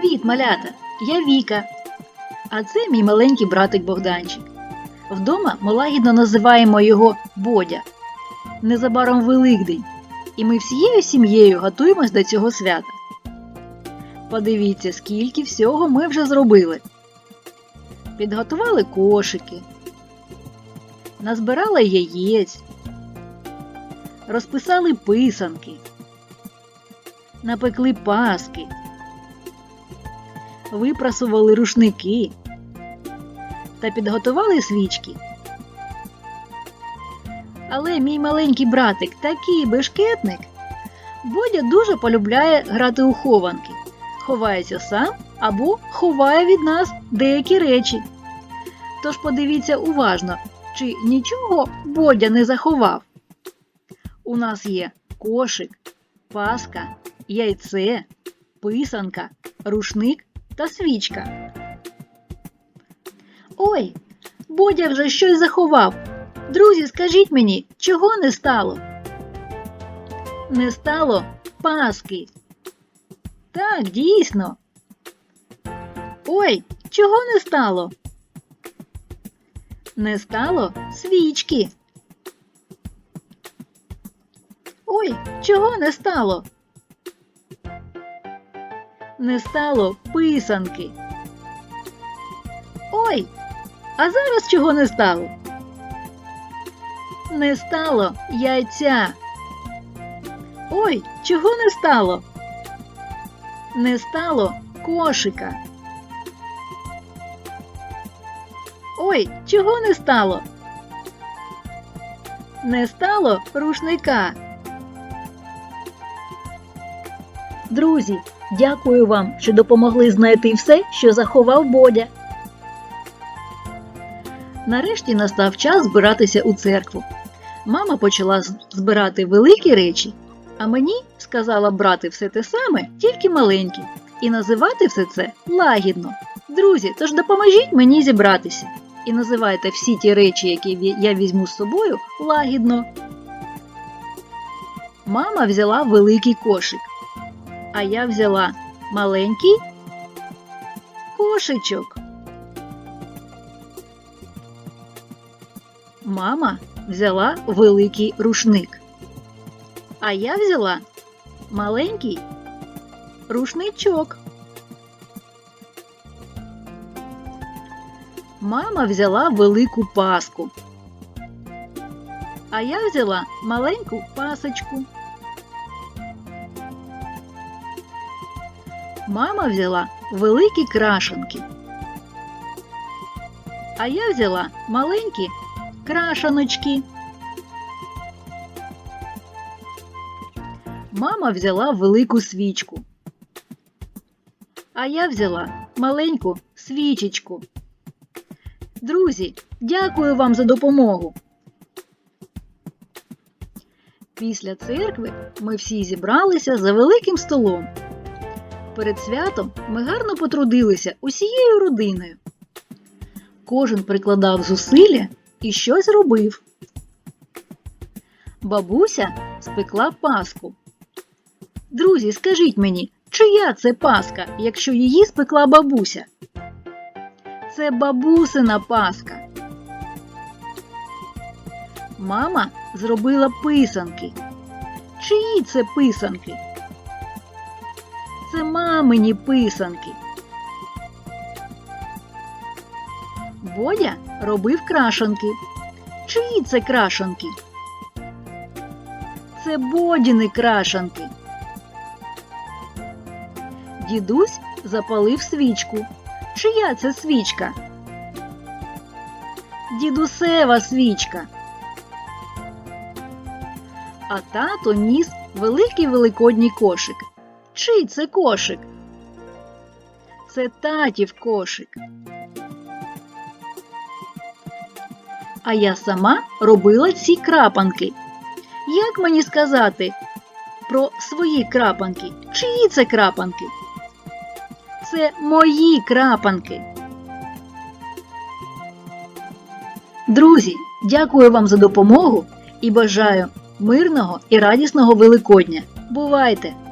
Привіт, малята! Я Віка. А це мій маленький братик Богданчик. Вдома ми лагідно називаємо його Бодя. Незабаром Великдень, і ми всією сім'єю готуємось до цього свята. Подивіться, скільки всього ми вже зробили. Підготували кошики, назбирали яєць, розписали писанки, напекли паски, випрасували рушники та підготували свічки. Але мій маленький братик такий бешкетник. Бодя дуже полюбляє грати у хованки, ховається сам або ховає від нас деякі речі. Тож подивіться уважно, чи нічого Бодя не заховав. У нас є кошик, паска, яйце, писанка, рушник та свічка. Ой, Бодя вже щось заховав. Друзі, скажіть мені, чого не стало? Не стало паски. Так, дійсно. Ой, чого не стало? Не стало свічки. Ой, чого не стало? Не стало писанки. Ой, а зараз чого не стало? Не стало яйця. Ой, чого не стало? Не стало кошика. Ой, чого не стало? Не стало рушника. Друзі, дякую вам, що допомогли знайти все, що заховав Бодя. Нарешті настав час збиратися у церкву. Мама почала збирати великі речі, а мені сказала брати все те саме, тільки маленькі, і називати все це лагідно. Друзі, тож допоможіть мені зібратися і називайте всі ті речі, які я візьму з собою, лагідно. Мама взяла великий кошик, а я взяла маленький кошечок. Мама взяла великий рушник. А я взяла маленький рушничок. Мама взяла велику паску. А я взяла маленьку пасочку. Мама взяла великі крашенки. А я взяла маленькі крашаночки. Мама взяла велику свічку. А я взяла маленьку свічечку. Друзі, дякую вам за допомогу. Після церкви ми всі зібралися за великим столом. Перед святом ми гарно потрудилися усією родиною. Кожен прикладав зусилля і щось робив. Бабуся спекла паску. Друзі, скажіть мені, чия це паска, якщо її спекла бабуся? Це бабусина паска. Мама зробила писанки. Чиї це писанки? Це мамині писанки. Бодя робив крашанки. Чиї це крашанки? Це бодіни крашанки. Дідусь запалив свічку. Чия це свічка? Дідусева свічка. А тато ніс великий великодній кошик. Чий це кошик? Це татів кошик. А я сама робила ці крапанки. Як мені сказати про свої крапанки? Чиї це крапанки? Це мої крапанки. Друзі, дякую вам за допомогу і бажаю мирного і радісного Великодня. Бувайте!